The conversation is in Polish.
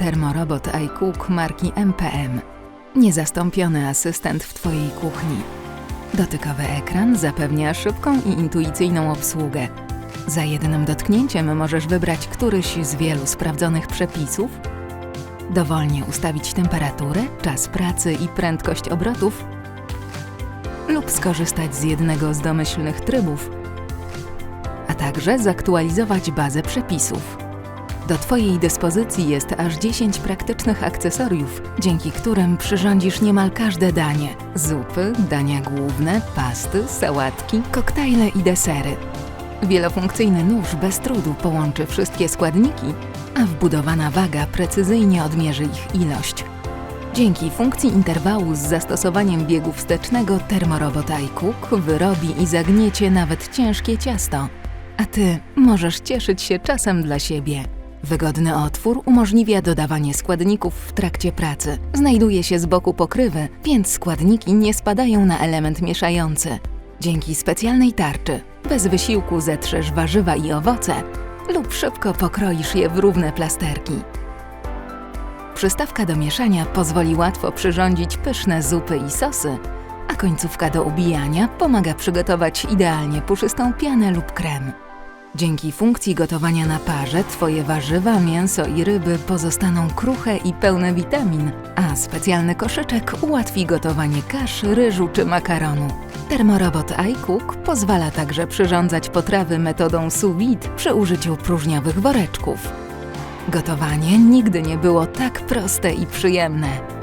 termorobot iCook marki MPM. Niezastąpiony asystent w Twojej kuchni. Dotykowy ekran zapewnia szybką i intuicyjną obsługę. Za jednym dotknięciem możesz wybrać któryś z wielu sprawdzonych przepisów, dowolnie ustawić temperaturę, czas pracy i prędkość obrotów lub skorzystać z jednego z domyślnych trybów, a także zaktualizować bazę przepisów. Do Twojej dyspozycji jest aż 10 praktycznych akcesoriów, dzięki którym przyrządzisz niemal każde danie: zupy, dania główne, pasty, sałatki, koktajle i desery. Wielofunkcyjny nóż bez trudu połączy wszystkie składniki, a wbudowana waga precyzyjnie odmierzy ich ilość. Dzięki funkcji interwału z zastosowaniem biegu wstecznego Thermorobot iCook wyrobi i zagniecie nawet ciężkie ciasto. A Ty możesz cieszyć się czasem dla siebie. Wygodny otwór umożliwia dodawanie składników w trakcie pracy. Znajduje się z boku pokrywy, więc składniki nie spadają na element mieszający. Dzięki specjalnej tarczy bez wysiłku zetrzesz warzywa i owoce lub szybko pokroisz je w równe plasterki. Przystawka do mieszania pozwoli łatwo przyrządzić pyszne zupy i sosy, a końcówka do ubijania pomaga przygotować idealnie puszystą pianę lub krem. Dzięki funkcji gotowania na parze Twoje warzywa, mięso i ryby pozostaną kruche i pełne witamin, a specjalny koszyczek ułatwi gotowanie kasz, ryżu czy makaronu. Termorobot iCook pozwala także przyrządzać potrawy metodą sous vide przy użyciu próżniowych woreczków. Gotowanie nigdy nie było tak proste i przyjemne.